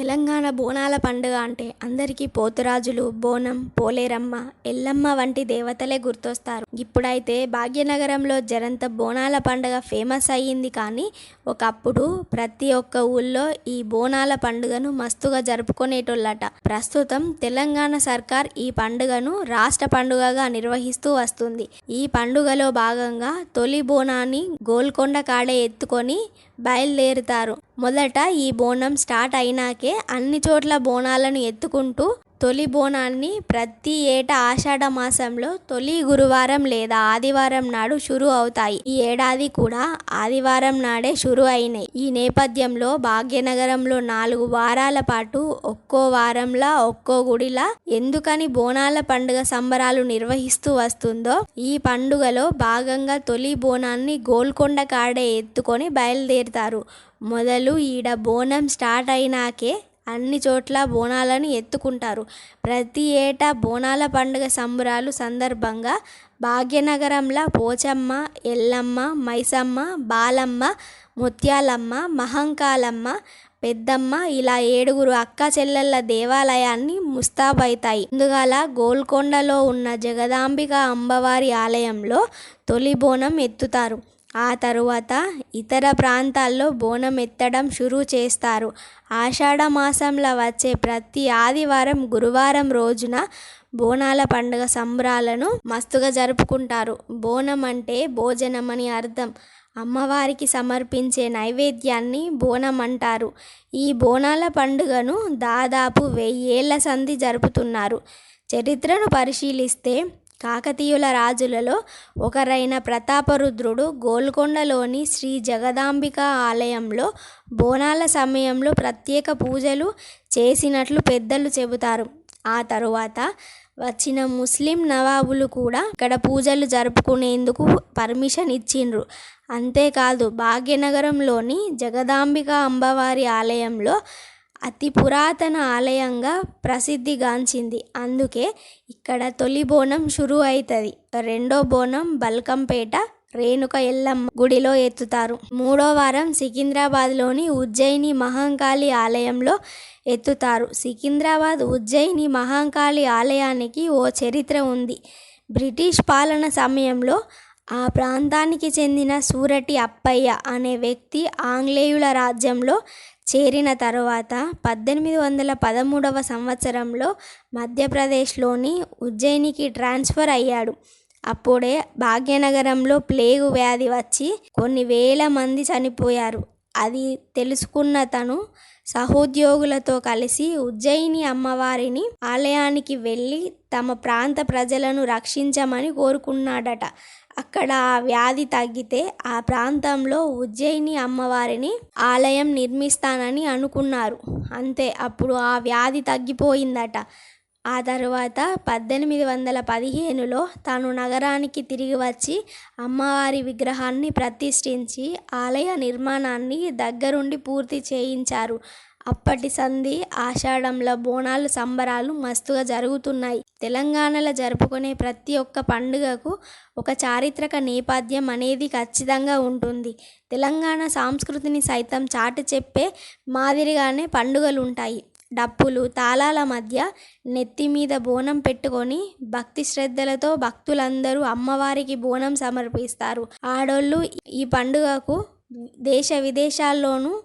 తెలంగాణ బోనాల పండుగ అంటే అందరికీ పోతురాజులు బోనం పోలేరమ్మ ఎల్లమ్మ వంటి దేవతలే గుర్తొస్తారు. ఇప్పుడైతే భాగ్యనగరంలో జరంత బోనాల పండుగ ఫేమస్ అయ్యింది కానీ ఒకప్పుడు ప్రతి ఒక్క ఊళ్ళో ఈ బోనాల పండుగను మస్తుగా జరుపుకునేటోళ్ళట. ప్రస్తుతం తెలంగాణ సర్కార్ ఈ పండుగను రాష్ట్ర పండుగగా నిర్వహిస్తూ వస్తుంది. ఈ పండుగలో భాగంగా తొలి బోనాన్ని గోల్కొండ కాడే ఎత్తుకొని బయలుదేరుతారు. మొదట ఈ బోనం స్టార్ట్ అయినాకే అన్ని చోట్ల బోనాలను ఎత్తుకుంటూ తొలి బోనాన్ని ప్రతి ఏటా ఆషాఢ మాసంలో తొలి గురువారం లేదా ఆదివారం నాడు షురు అవుతాయి. ఈ ఏడాది కూడా ఆదివారం నాడే షురు అయినాయి. ఈ నేపథ్యంలో భాగ్యనగరంలో నాలుగు వారాల పాటు ఒక్కో వారంలా ఒక్కో గుడిలా ఎందుకని బోనాల పండుగ సంబరాలు నిర్వహిస్తూ వస్తుందో ఈ పండుగలో భాగంగా తొలి బోనాన్ని గోల్కొండ కాడే ఎత్తుకొని బయలుదేరుతారు. మొదలు ఈడ బోనం స్టార్ట్ అయినాకే అన్ని చోట్ల బోనాలను ఎత్తుకుంటారు. ప్రతి ఏటా బోనాల పండుగ సంబరాలు సందర్భంగా భాగ్యనగరంలో పోచమ్మ ఎల్లమ్మ మైసమ్మ బాలమ్మ ముత్యాలమ్మ మహంకాలమ్మ పెద్దమ్మ ఇలా ఏడుగురు అక్క చెల్లెళ్ళ దేవాలయాన్ని ముస్తాబైతాయి. ముందుగాల గోల్కొండలో ఉన్న జగదాంబిక అమ్మవారి ఆలయంలో తొలి బోనం ఎత్తుతారు. ఆ తరువాత ఇతర ప్రాంతాల్లో బోనం ఎత్తడం షురూ చేస్తారు. ఆషాఢ మాసంలో వచ్చే ప్రతి ఆదివారం గురువారం రోజున బోనాల పండుగ సంబరాలను మస్తుగా జరుపుకుంటారు. బోనం అంటే భోజనం అని అర్థం. అమ్మవారికి సమర్పించే నైవేద్యాన్ని బోనం అంటారు. ఈ బోనాల పండుగను దాదాపు వెయ్యేళ్ళ సంధి జరుపుతున్నారు. చరిత్రను పరిశీలిస్తే కాకతీయుల రాజులలో ఒకరైన ప్రతాపరుద్రుడు గోల్కొండలోని శ్రీ జగదాంబిక ఆలయంలో బోనాల సమయంలో ప్రత్యేక పూజలు చేసినట్లు పెద్దలు చెబుతారు. ఆ తరువాత వచ్చిన ముస్లిం నవాబులు కూడా ఇక్కడ పూజలు జరుపుకునేందుకు పర్మిషన్ ఇచ్చిండ్రు. అంతేకాదు భాగ్యనగరంలోని జగదాంబిక అమ్మవారి ఆలయంలో అతి పురాతన ఆలయంగా ప్రసిద్ధిగాంచింది. అందుకే ఇక్కడ తొలి బోనం షురు అవుతుంది రెండో బోనం బల్కంపేట రేణుక ఎల్లమ్మ గుడిలో ఎత్తుతారు. మూడో వారం సికింద్రాబాద్లోని ఉజ్జయిని మహంకాళి ఆలయంలో ఎత్తుతారు. సికింద్రాబాద్ ఉజ్జయిని మహంకాళి ఆలయానికి ఓ చరిత్ర ఉంది. బ్రిటిష్ పాలన సమయంలో ఆ ప్రాంతానికి చెందిన సూరటి అప్పయ్య అనే వ్యక్తి ఆంగ్లేయుల రాజ్యంలో చేరిన తరువాత పద్దెనిమిది వందల పదమూడవ సంవత్సరంలో మధ్యప్రదేశ్లోని ఉజ్జయినికి ట్రాన్స్ఫర్ అయ్యాడు. అప్పుడే భాగ్యనగరంలో ప్లేగు వ్యాధి వచ్చి కొన్ని వేల మంది చనిపోయారు. అది తెలుసుకున్న తను సహోద్యోగులతో కలిసి ఉజ్జయిని అమ్మవారిని ఆలయానికి వెళ్ళి తమ ప్రాంత ప్రజలను రక్షించమని కోరుకున్నాడట. అక్కడ ఆ వ్యాధి తగ్గితే ఆ ప్రాంతంలో ఉజ్జయిని అమ్మవారిని ఆలయం నిర్మిస్తానని అనుకున్నారు. అంతే అప్పుడు ఆ వ్యాధి తగ్గిపోయిందట. ఆ తర్వాత పద్దెనిమిది వందల పదిహేనులో తాను నగరానికి తిరిగి వచ్చి అమ్మవారి విగ్రహాన్ని ప్రతిష్ఠించి ఆలయ నిర్మాణాన్ని దగ్గరుండి పూర్తి చేయించారు. అప్పటి సంధి ఆషాఢంలో బోనాలు సంబరాలు మస్తుగా జరుగుతున్నాయి. తెలంగాణలో జరుపుకునే ప్రతి ఒక్క పండుగకు ఒక చారిత్రక నేపథ్యం అనేది ఖచ్చితంగా ఉంటుంది. తెలంగాణ సంస్కృతిని సైతం చాటి చెప్పే మాదిరిగానే పండుగలు ఉంటాయి డప్పులు తాళాల మధ్య నెత్తి మీద బోనం పెట్టుకొని భక్తి శ్రద్ధలతో భక్తులందరూ అమ్మవారికి బోనం సమర్పిస్తారు. ఆడోళ్ళు ఈ పండుగకు దేశ విదేశాల్లోనూ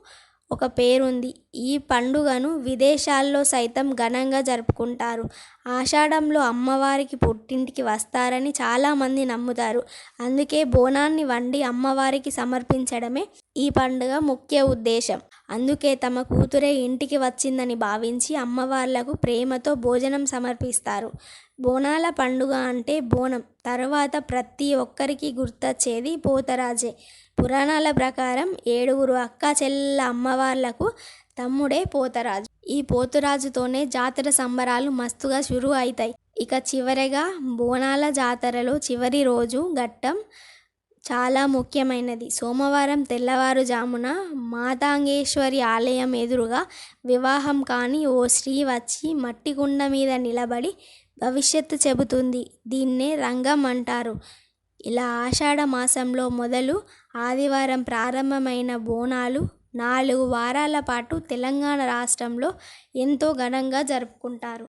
ఒక పేరుంది. ఈ పండుగను విదేశాల్లో సైతం ఘనంగా జరుపుకుంటారు. ఆషాఢంలో అమ్మవారికి పుట్టింటికి వస్తారని చాలామంది నమ్ముతారు. అందుకే బోనాన్ని వండి అమ్మవారికి సమర్పించడమే ఈ పండుగ ముఖ్య ఉద్దేశం. అందుకే తమ కూతురే ఇంటికి వచ్చిందని భావించి అమ్మవార్లకు ప్రేమతో భోజనం సమర్పిస్తారు. బోనాల పండుగ అంటే బోనం. తర్వాత ప్రతి ఒక్కరికి గుర్తొచ్చేది పోతరాజే. పురాణాల ప్రకారం ఏడుగురు అక్క చెల్లెల అమ్మవార్లకు తమ్ముడే పోతరాజు. ఈ పోతురాజుతోనే జాతర సంబరాలు మస్తుగా షురు అవుతాయి ఇక చివరగా బోనాల జాతరలో చివరి రోజు ఘట్టం చాలా ముఖ్యమైనది. సోమవారం తెల్లవారుజామున మాతాంగేశ్వరి ఆలయం ఎదురుగా వివాహం కాని ఓ స్త్రీ వచ్చి మట్టి కుండ మీద నిలబడి భవిష్యత్తు చెబుతుంది. దీన్నే రంగం అంటారు. ఇలా ఆషాఢ మాసంలో మొదలు ఆదివారం ప్రారంభమైన బోనాలు నాలుగు వారాల పాటు తెలంగాణ రాష్ట్రంలో ఎంతో ఘనంగా జరుపుకుంటారు.